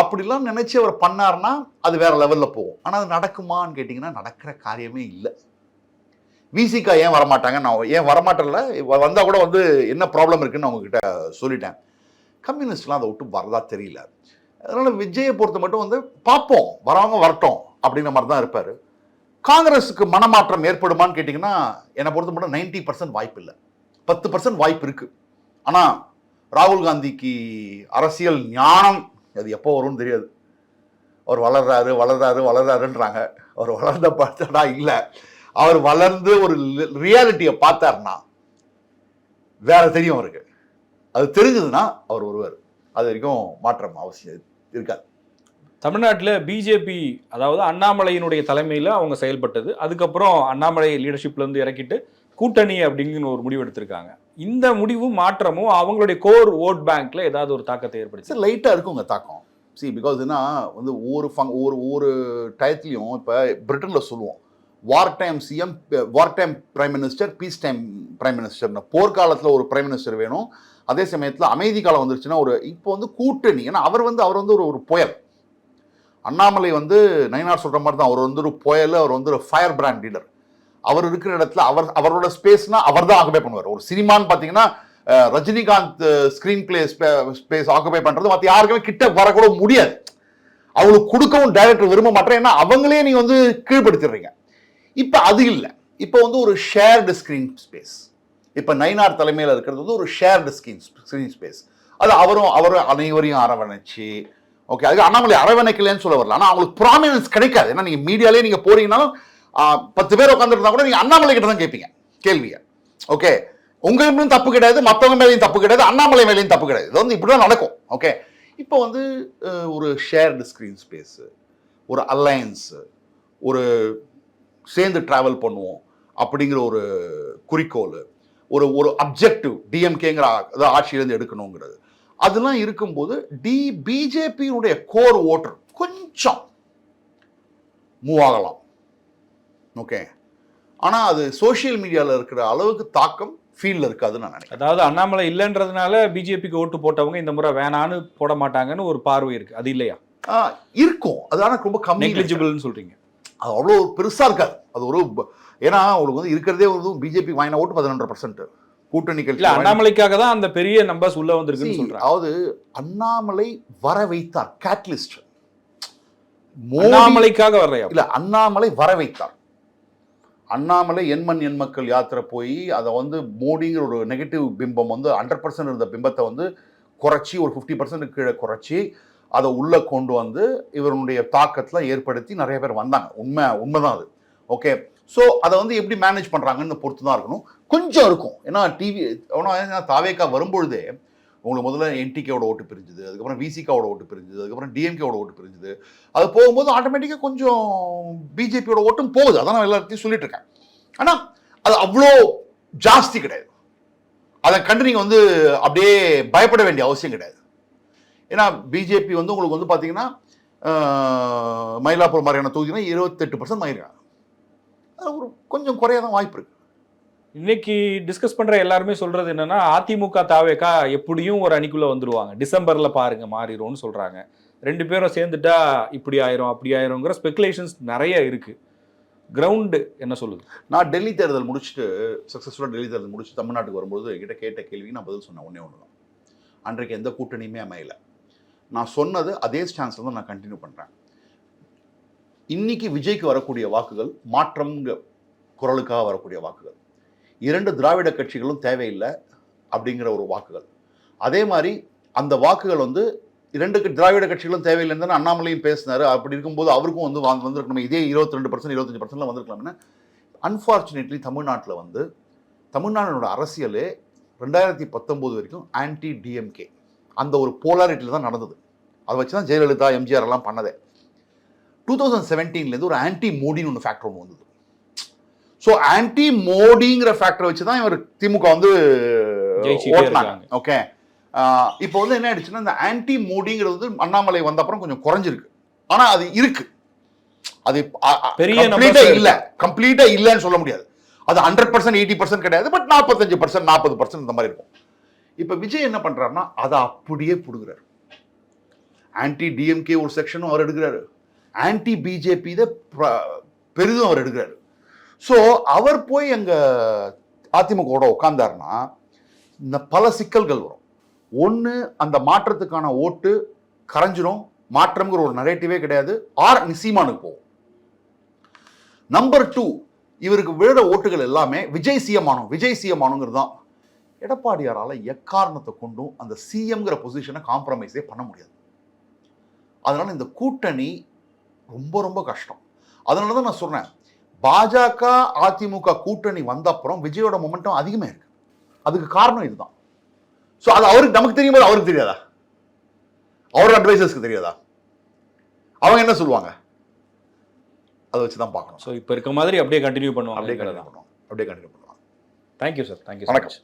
அப்படிலாம் நினச்சி அவர் பண்ணாருன்னா அது வேறு லெவலில் போகும். ஆனால் அது நடக்குமான்னு கேட்டிங்கன்னா நடக்கிற காரியமே இல்லை. விசிகா ஏன் வரமாட்டாங்க? நான் ஏன் வரமாட்டல வந்தால் கூட வந்து என்ன ப்ராப்ளம் இருக்குன்னு அவங்கக்கிட்ட சொல்லிட்டேன். கம்யூனிஸ்ட்லாம் அதை விட்டு வரதா தெரியல. அதனால் விஜயை பொறுத்த மட்டும் வந்து பார்ப்போம். வரவங்க வரட்டும் அப்படிங்கிற மாதிரி தான் இருப்பார். காங்கிரஸுக்கு மனமாற்றம் ஏற்படுமான்னு கேட்டிங்கன்னா என்னை பொறுத்த மட்டும் நைன்டி பர்சன்ட் வாய்ப்பு இல்லை. பத்து பர்சன்ட் வாய்ப்பு இருக்குது ஆனால் ராகுல் காந்திக்கு அரசியல் ஞானம் அது எப்போ வரும்னு தெரியாது. அவர் வளர்றாரு வளர்றாரு வளர்றாருன்றாங்க. அவர் வளர்ந்த பார்த்தடா இல்லை. அவர் வளர்ந்து ஒரு ரியாலிட்டியை பார்த்தாருன்னா வேற தெரியும் அவருக்கு. அது தெரிஞ்சதுன்னா அவர் வருவார். அது வரைக்கும் மாற்றம் அவசியம் இருக்காது. தமிழ்நாட்டில் பிஜேபி அதாவது அண்ணாமலையினுடைய தலைமையில் அவங்க செயல்பட்டது. அதுக்கப்புறம் அண்ணாமலை லீடர்ஷிப்ல இருந்து இறக்கிட்டு கூட்டணி அப்படிங்கிற ஒரு முடிவு எடுத்திருக்காங்க. இந்த முடிவும் மாற்றமும் அவங்களுடைய கோர் ஓட் பேங்க்ல ஏதாவது ஒரு தாக்கத்தை ஏற்படுத்தி. லைட்டாக இருக்குங்க தாக்கம். சி பிகாஸ் என்ன வந்து ஒவ்வொரு ஃபங் ஒரு ஒரு டயத்துலையும் இப்போ பிரிட்டனில் சொல்லுவோம். War time CM war time prime minister peace time prime மினிஸ்டர்னு போர்க்காலத்தில் ஒரு பிரைம் மினிஸ்டர் வேணும். அதே சமயத்தில் அமைதி காலம் வந்துருச்சுன்னா ஒரு இப்போ வந்து கூட்டணி. ஏன்னா அவர் வந்து அவர் வந்து ஒரு ஒரு புயல். அண்ணாமலை வந்து நயினார் சொல்கிற மாதிரி தான் அவர் வந்து ஒரு புயல் அவர் வந்து ஒரு ஃபயர் பிராண்ட் லீடர் அவர் இருக்கிற இடத்துல அவர் அவரோட ஸ்பேஸ்னால் அவர் தான் ஆக்குபை பண்ணுவார். ஒரு சினிமான்னு பார்த்தீங்கன்னா Rajinikanth screen play space occupy பண்ணுறது மற்ற யாருக்குமே கிட்ட வரக்கூட முடியாது. அவங்களுக்கு கொடுக்கவும் டைரக்டர் விரும்ப மாட்டேன். ஏன்னா அவங்களே நீ வந்து கீழ்படுத்திடுறீங்க இப்போ அது இல்லை. இப்போ வந்து ஒரு ஷேர்டு ஸ்க்ரீன் ஸ்பேஸ் இப்போ நைனார் தலைமையில் இருக்கிறது வந்து ஒரு ஷேர்டு ஸ்க்ரீன் ஸ்க்ரீன் ஸ்பேஸ் அது அவரும் அவரும் அனைவரையும் அரவணைச்சு ஓகே அதுக்கு அண்ணாமலை அரவணைக்கலன்னு சொல்ல வரல. ஆனால் அவங்களுக்கு ப்ராமினன்ஸ் கிடைக்காது. ஏன்னா நீங்கள் மீடியாலே நீங்கள் போறீங்கன்னாலும் பத்து பேர் உட்காந்துருந்தா கூட நீங்கள் அண்ணாமலை கிட்ட தான் கேட்பீங்க கேள்வியை. ஓகே உங்களுக்கும் தப்பு கிடையாது மற்றவங்க மேலேயும் தப்பு கிடையாது அண்ணாமலை மேலேயும் தப்பு கிடையாது. இது வந்து இப்படி தான் நடக்கும். ஓகே இப்போ வந்து ஒரு ஷேர்டு ஸ்க்ரீன் ஸ்பேஸு ஒரு அலையன்ஸு ஒரு சேர்ந்து ட்ராவல் பண்ணுவோம் அப்படிங்கிற ஒரு குறிக்கோள் ஒரு ஒரு அப்ஜெக்டிவ் டிஎம்கேங்கிற ஆட்சியிலேருந்து எடுக்கணுங்கிறது. அதெல்லாம் இருக்கும்போது டி பிஜேபியினுடைய கோர் ஓட்டர் கொஞ்சம் மூவ் ஆகலாம். ஓகே ஆனால் அது சோஷியல் மீடியாவில் இருக்கிற அளவுக்கு தாக்கம் ஃபீல்டில் இருக்காதுன்னு நான் நினைக்கிறேன். அதாவது அண்ணாமலை இல்லைன்றதுனால பிஜேபிக்கு ஓட்டு போட்டவங்க இந்த முறை வேணான்னு போட மாட்டாங்கன்னு ஒரு பார்வை இருக்கு. அது இல்லையா? ஆ, இருக்கும். அது ஆனால் ரொம்ப கம்மி நெக்லிஜிபிள்னு சொல்றீங்க. அது அவ்வளோ பெருசாக இருக்காது. அது ஒரு ஏன்னா உங்களுக்கு வந்து இருக்கிறதே ஒரு பிஜேபி வாங்கின ஓட்டு பதினொன்றரை பர்சன்ட் கூட்டணி கட்சி அண்ணாமலைக்காக தான் அந்த பெரிய நம்பர்ஸ் உள்ள வந்திருக்குன்னு சொல்றாங்க. அதாவது அண்ணாமலை வர வைத்தார் கேட்லிஸ்ட் அண்ணாமலைக்காக வர்றையா? இல்ல அண்ணாமலை வர வைத்தார். அண்ணாமலை எண்மண் எண்மக்கள் யாத்திரை போய் அதை வந்து மோடிங்கிற ஒரு நெகட்டிவ் பிம்பம் வந்து ஹண்ட்ரட் பர்சன்ட் இருந்த பிம்பத்தை வந்து குறைச்சி ஒரு ஃபிஃப்டி பர்சன்ட் கீழே குறைச்சி அதை உள்ளே கொண்டு வந்து இவருடைய தாக்கத்தில் ஏற்படுத்தி நிறைய பேர் வந்தாங்க. உண்மை உண்மைதான் அது. ஓகே ஸோ அதை வந்து எப்படி மேனேஜ் பண்ணுறாங்கன்னு பொறுத்து தான் இருக்கணும். கொஞ்சம் இருக்கும். ஏன்னா டிவி தாவேக்கா வரும்பொழுதே உங்களுக்கு முதல்ல என்டிகேவோட ஓட்டு பிரிஞ்சுது. அதுக்கப்புறம் விசிகாவோட ஓட்டு பிரிஞ்சுது. அதுக்கப்புறம் டிஎம்கேவோட ஓட்டு பிரிஞ்சுது. அது போகும்போது ஆட்டோமேட்டிக்காக கொஞ்சம் பிஜேபியோட ஓட்டும் போகுது. அதான் நான் எல்லாத்தையும் சொல்லிட்டு இருக்கேன். ஆனால் அது அவ்வளோ ஜாஸ்தி கிடையாது. அதை கண்டு நீங்கள் வந்து அப்படியே பயப்பட வேண்டிய அவசியம் கிடையாது. ஏன்னா பிஜேபி வந்து உங்களுக்கு வந்து பார்த்தீங்கன்னா மயிலாப்பூர் மாதிரியான தொகுதினா இருபத்தெட்டு பர்சன்ட் வாங்கிருக்காங்க அது ஒரு கொஞ்சம் குறைய தான் வாய்ப்பு இருக்கு. இன்னைக்கு டிஸ்கஸ் பண்ற எல்லாருமே சொல்றது என்னன்னா அதிமுக தாவேக்கா எப்படியும் ஒரு அணிக்குள்ள வந்துருவாங்க. டிசம்பர்ல பாருங்க மாறிடும்னு சொல்றாங்க. ரெண்டு பேரும் சேர்ந்துட்டா இப்படி ஆயிரும் அப்படி ஆயிருங்கிற ஸ்பெகுலேஷன்ஸ் நிறைய இருக்கு. கிரவுண்டு என்ன சொல்லுது? நான் டெல்லி தேர்தல் முடிச்சுட்டு சக்ஸஸ்ஃபுல்லாக டெல்லி தேர்தல் முடிச்சு தமிழ்நாட்டுக்கு வரும்போது என்கிட்ட கேட்ட கேள்விக்கு நான் பதில் சொன்னேன். ஒன்றே ஒன்று தான் அன்றைக்கு எந்த கூட்டணியுமே அமையல. நான் சொன்னது அதே ஸ்டான்ஸில் தான் நான் கண்டினியூ பண்ணுறேன் இன்னைக்கு விஜய்க்கு வரக்கூடிய வாக்குகள் மாற்றம்ங்க குரலுக்காக வரக்கூடிய வாக்குகள். இரண்டு திராவிட கட்சிகளும் தேவையில்லை அப்படிங்கிற ஒரு வாக்குகள். அதே மாதிரி அந்த வாக்குகள் வந்து இரண்டு திராவிட கட்சிகளும் தேவையில்லைன்னு அண்ணாமலையும் பேசினார். அப்படி இருக்கும்போது அவருக்கும் வந்து வாங்க வந்திருக்கணும். இதே இருபத்தி ரெண்டு பர்சன்ட் இருபத்தஞ்சு பர்சன்ட்லாம் வந்திருக்கலாம்னு அன்ஃபார்ச்சுனேட்லி தமிழ்நாட்டில் வந்து தமிழ்நாடோட அரசியலே ரெண்டாயிரத்தி பத்தொம்போது வரைக்கும் ஆன்டி டிஎம்கே அந்த ஒரு போலாரிட்டியில் தான் நடந்தது. அதை வச்சு தான் ஜெயலலிதா எம்ஜிஆர் எல்லாம் பண்ணதே. டூ தௌசண்ட் செவன்டீன்லேருந்து ஒரு ஆன்டி மோடின்னு ஒன்று ஃபேக்டர் ஒன்று வந்தது. ஸோ ஆன்டி மோடிங்கிற ஃபேக்டரை வச்சு தான் இவர் திமுக வந்து ஓட்டினாங்க. ஓகே இப்போ வந்து என்ன ஆயிடுச்சுன்னா இந்த ஆன்டி மோடிங்கிறது வந்து அண்ணாமலை வந்த அப்புறம் கொஞ்சம் குறைஞ்சிருக்கு. ஆனா அது இருக்கு. அது பெரிய இல்ல. கம்ப்ளீட்டா இல்லைன்னு சொல்ல முடியாது. அது ஹண்ட்ரட் பர்சன்ட் எயிட்டி பர்சன்ட் கிடையாது பட் நாற்பத்தஞ்சு பர்சன்ட் நாற்பது பர்சன்ட் இந்த மாதிரி இருக்கும். இப்போ விஜய் என்ன பண்ணுறாருன்னா அதை அப்படியே புடுங்குறாரு. ஆன்டி டிஎம்கே ஒரு செக்ஷனும் அவர் எடுக்கிறாரு. ஆன்டி பிஜேபி இதை பெரிதும் அவர் எடுக்கிறாரு. ஸோ அவர் போய் எங்கள் அதிமுகவோட உட்காந்தாருன்னா இந்த பல சிக்கல்கள் வரும். ஒன்று அந்த மாற்றத்துக்கான ஓட்டு கரைஞ்சிடும் மாற்றம்ங்கிற ஒரு நரேட்டிவே கிடையாது. ஆர் நிசீமானுக்கு போகும். நம்பர் டூ இவருக்கு விழுற ஓட்டுகள் எல்லாமே விஜய் சிஎம்மானும் விஜய் சிஎம்மானுங்கிறது தான் எடப்பாடியாரால் எக்காரணத்தை கொண்டும் அந்த சிஎம்ங்கிற பொசிஷனை காம்ப்ரமைஸே பண்ண முடியாது. அதனால இந்த கூட்டணி ரொம்ப ரொம்ப கஷ்டம். அதனால தான் நான் சொல்றேன். பாஜக அதிமுக கூட்டணி வந்த அப்புறம் விஜயோட மொமெண்டம் அதிகமாக இருக்கு. அதுக்கு காரணம் இதுதான். ஸோ அது அவருக்கு நமக்கு தெரியும் போது அவருக்கு தெரியாதா? அவரோட அட்வைசர்ஸ்க்கு தெரியாதா? அவங்க என்ன சொல்லுவாங்க? அதை வச்சு தான் பார்க்கணும். ஸோ இப்போ இருக்க மாதிரி அப்படியே கண்டினியூ அப்படியே பண்ணுவாங்க கண்டினியூ பண்ணுவாங்க. அப்படியே கண்டினியூ பண்ணுவாங்க. Thank you sir thank you. வணக்கம்.